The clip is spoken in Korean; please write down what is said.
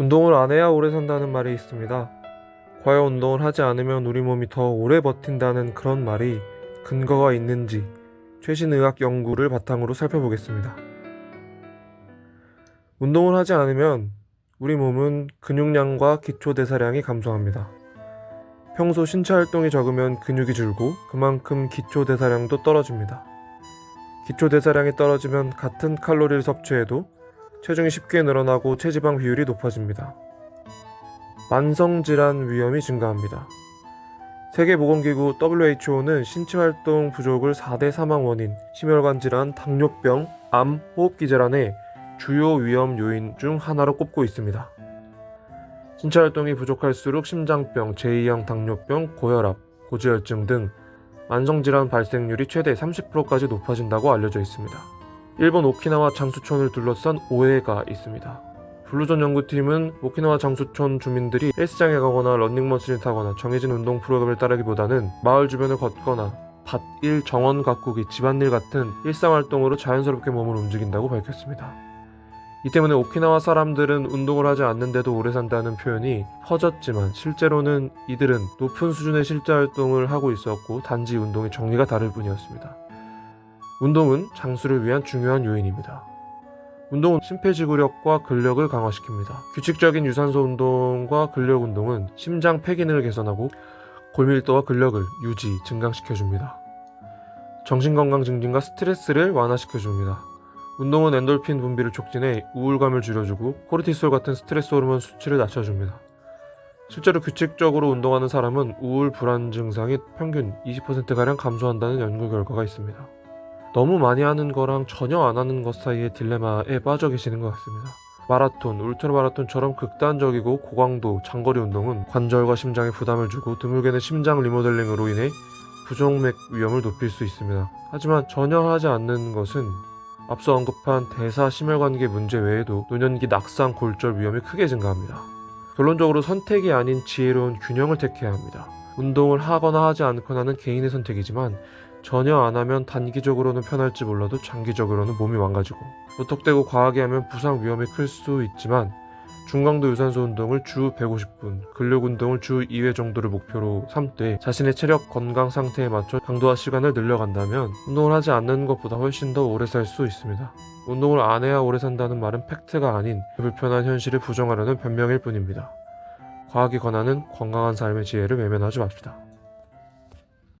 운동을 안 해야 오래 산다는 말이 있습니다. 과연 운동을 하지 않으면 우리 몸이 더 오래 버틴다는 그런 말이 근거가 있는지 최신 의학 연구를 바탕으로 살펴보겠습니다. 운동을 하지 않으면 우리 몸은 근육량과 기초 대사량이 감소합니다. 평소 신체 활동이 적으면 근육이 줄고 그만큼 기초 대사량도 떨어집니다. 기초 대사량이 떨어지면 같은 칼로리를 섭취해도 체중이 쉽게 늘어나고 체지방 비율이 높아집니다. 만성질환 위험이 증가합니다. 세계보건기구 WHO는 신체 활동 부족을 4대 사망 원인, 심혈관 질환, 당뇨병, 암, 호흡기 질환의 주요 위험 요인 중 하나로 꼽고 있습니다. 신체 활동이 부족할수록 심장병, 제2형 당뇨병, 고혈압, 고지혈증 등 만성질환 발생률이 최대 30%까지 높아진다고 알려져 있습니다. 일본 오키나와 장수촌을 둘러싼 오해가 있습니다. 블루존 연구팀은 오키나와 장수촌 주민들이 헬스장에 가거나 런닝머신을 타거나 정해진 운동 프로그램을 따르기보다는 마을 주변을 걷거나 밭일, 정원 가꾸기, 집안일 같은 일상활동으로 자연스럽게 몸을 움직인다고 밝혔습니다. 이 때문에 오키나와 사람들은 운동을 하지 않는데도 오래 산다는 표현이 퍼졌지만 실제로는 이들은 높은 수준의 실제 활동을 하고 있었고 단지 운동의 종류가 다를 뿐이었습니다. 운동은 장수를 위한 중요한 요인입니다. 운동은 심폐지구력과 근력을 강화시킵니다. 규칙적인 유산소 운동과 근력 운동은 심장 폐 기능을 개선하고 골밀도와 근력을 유지, 증강시켜줍니다. 정신건강 증진과 스트레스를 완화시켜줍니다. 운동은 엔돌핀 분비를 촉진해 우울감을 줄여주고 코르티솔 같은 스트레스 호르몬 수치를 낮춰줍니다. 실제로 규칙적으로 운동하는 사람은 우울 불안 증상이 평균 20%가량 감소한다는 연구 결과가 있습니다. 너무 많이 하는 거랑 전혀 안 하는 것 사이의 딜레마에 빠져 계시는 것 같습니다. 마라톤, 울트라 마라톤처럼 극단적이고 고강도 장거리 운동은 관절과 심장에 부담을 주고 드물게는 심장 리모델링으로 인해 부정맥 위험을 높일 수 있습니다. 하지만 전혀 하지 않는 것은 앞서 언급한 대사 심혈관계 문제 외에도 노년기 낙상 골절 위험이 크게 증가합니다. 결론적으로 선택이 아닌 지혜로운 균형을 택해야 합니다. 운동을 하거나 하지 않거나 는 개인의 선택이지만 전혀 안 하면 단기적으로는 편할지 몰라도 장기적으로는 몸이 망가지고 무턱대고 과하게 하면 부상 위험이 클 수 있지만 중강도 유산소 운동을 주 150분, 근력 운동을 주 2회 정도를 목표로 삼되 자신의 체력 건강 상태에 맞춰 강도와 시간을 늘려간다면 운동을 하지 않는 것보다 훨씬 더 오래 살 수 있습니다. 운동을 안 해야 오래 산다는 말은 팩트가 아닌 불편한 현실을 부정하려는 변명일 뿐입니다. 과학이 권하는 건강한 삶의 지혜를 외면하지 맙시다.